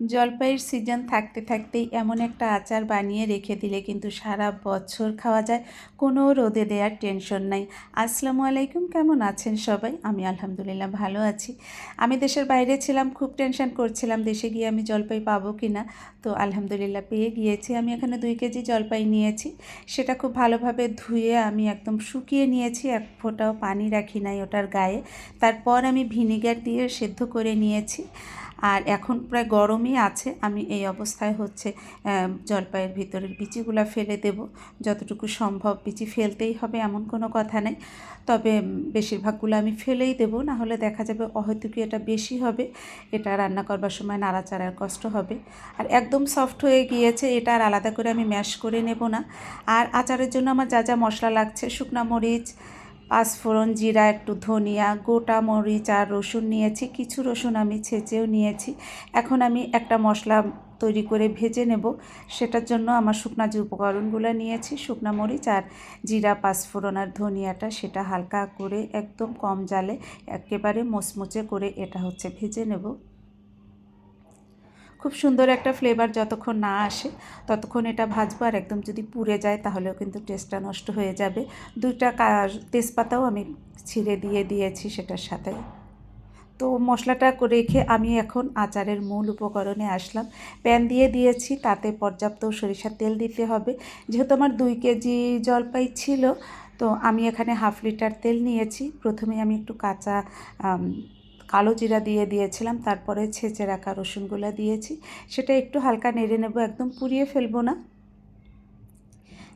জলপাইয়ের সিজন থাকতে থাকতেই এমন একটা আচার বানিয়ে রেখে দিলে কিন্তু সারা বছর খাওয়া যায়, কোনো রোদে দেওয়ার টেনশন নাই। আসসালামু আলাইকুম, কেমন আছেন সবাই? আমি আলহামদুলিল্লাহ ভালো আছি। আমি দেশের বাইরে ছিলাম, খুব টেনশন করছিলাম দেশে গিয়ে আমি জলপাই পাবো কি না। তো আলহামদুলিল্লাহ পেয়ে গিয়েছি। আমি এখানে দুই কেজি জলপাই নিয়েছি। সেটা খুব ভালোভাবে ধুয়ে আমি একদম শুকিয়ে নিয়েছি। এক ফোঁটাও পানি রাখি নাই ওটার গায়ে। তারপর আমি ভিনেগার দিয়ে সেদ্ধ করে নিয়েছি। আর এখন প্রায় গরমই আছে, আমি এই অবস্থায় হচ্ছে জলপাইয়ের ভিতরের বিচিগুলো ফেলে দেব। যতটুকু সম্ভব বিচি ফেলতেই হবে এমন কোনো কথা নেই। তবে বেশিরভাগগুলো আমি ফেলেই দেব না হলে দেখা যাবে হয়তো কি এটা বেশি হবে, এটা রান্না করবার সময় নাড়াচাড়ার কষ্ট হবে। আর একদম সফট হয়ে গিয়েছে, এটা আর আলাদা করে আমি ম্যাশ করে নেব না। আর আচারের জন্য আমার যা যা মশলা লাগছে, শুকনা মরিচ পাঁচফোড়ন, জিরা, একটু ধনিয়া, গোটা মরিচ আর রসুন নিয়েছি। কিছু রসুন আমি ছেঁচেও নিয়েছি। এখন আমি একটা মশলা তৈরি করে ভেজে নেব। সেটার জন্য আমার শুকনা যে উপকরণগুলো নিয়েছি, শুকনা মরিচ আর জিরা, পাঁচফোড়ন আর ধনিয়াটা, সেটা হালকা করে একদম কম জালে একেবারে মোচমোচে করে এটা হচ্ছে ভেজে নেব। খুব সুন্দর একটা ফ্লেভার যতক্ষণ না আসে, ততক্ষণ এটা ভাজবো আর একদম যদি পুড়ে যায় তাহলেও কিন্তু টেস্টটা নষ্ট হয়ে যাবে। দুইটা তেজপাতাও আমি ছিঁড়ে দিয়ে দিয়েছি সেটার সাথে। তো মশলাটা রেখে আমি এখন আচারের মূল উপকরণে আসলাম। প্যান দিয়ে দিয়েছি, তাতে পর্যাপ্ত সরিষার তেল দিতে হবে। যেহেতু আমার দুই কেজি জলপাই ছিল, তো আমি এখানে হাফ লিটার তেল নিয়েছি। প্রথমে আমি একটু কাঁচা কালো জিরা দিয়ে দিয়েছিলাম, তারপরে ছেঁচে রাখা রসুনগুলো দিয়েছি। সেটা একটু হালকা নেড়ে নেব, একদম পুড়িয়ে ফেলব না।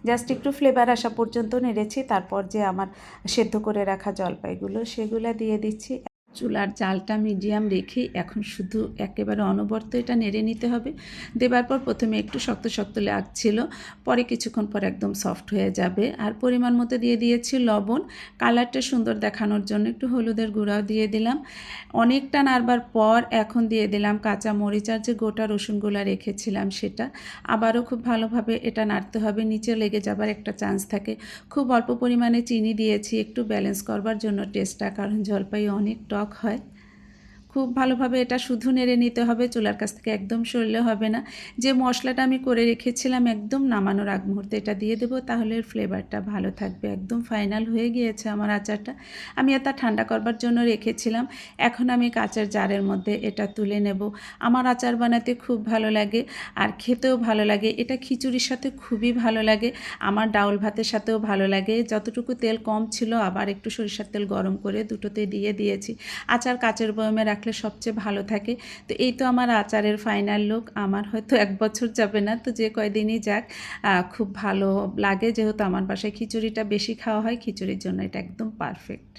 জাস্ট একটু ফ্লেভার আসা পর্যন্ত নেড়েছি, তারপর যে আমার সেদ্ধ করে রাখা জলপাইগুলো, সেগুলো দিয়ে দিচ্ছি। চুলার জালটা মিডিয়াম রেখে এখন শুধু একেবারে অনবরত এটা নেড়ে নিতে হবে। দেবার পর প্রথমে একটু শক্ত শক্ত লাগছিল, পরে কিছুক্ষণ পর একদম সফট হয়ে যাবে। আর পরিমাণ মতো দিয়ে দিয়েছি লবণ। কালারটা সুন্দর দেখানোর জন্য একটু হলুদের গুঁড়াও দিয়ে দিলাম। অনেকটা নাড়বার পর এখন দিয়ে দিলাম কাঁচা মরিচ আর যে গোটা রসুনগুলা রেখেছিলাম সেটা। আবারও খুব ভালোভাবে এটা নাড়তে হবে, নিচে লেগে যাবার একটা চান্স থাকে। খুব অল্প পরিমাণে চিনি দিয়েছি, একটু ব্যালেন্স করবার জন্য টেস্টটা, কারণ জলপাই অনেক টক। হয়। খুব ভালোভাবে এটা শুধু নেড়ে নিতে হবে, চুলার কাছ থেকে একদম সরলে হবে না। যে মশলাটা আমি করে রেখেছিলাম একদম নামানোর আগ মুহূর্তে এটা দিয়ে দেবো, তাহলে ফ্লেভারটা ভালো থাকবে, একদম ফাইনাল হয়ে গিয়েছে আমার আচারটা। আমি এটা ঠান্ডা করবার জন্য রেখেছিলাম, এখন আমি কাঁচের জারের মধ্যে এটা তুলে নেব। আমার আচার বানাতে খুব ভালো লাগে আর খেতেও ভালো লাগে, এটা খিচুড়ির সাথে খুবই ভালো লাগে, আমার ডাউল ভাতের সাথেও ভালো লাগে, যতটুকু তেল কম ছিল আবার একটু সরিষার তেল গরম করে দুটোতে দিয়ে দিয়েছি। আচার কাচের বয়মে রাখলে সবচেয়ে ভালো থাকে। তো এই তো আমার আচারের ফাইনাল লুক আমার হয়তো এক বছর যাবে না, তো যে কয়দিনই যাক খুব ভালো লাগে। যেহেতু আমার বাসায় খিচুড়িটা বেশি খাওয়া হয়, খিচুড়ির জন্য এটা একদম পারফেক্ট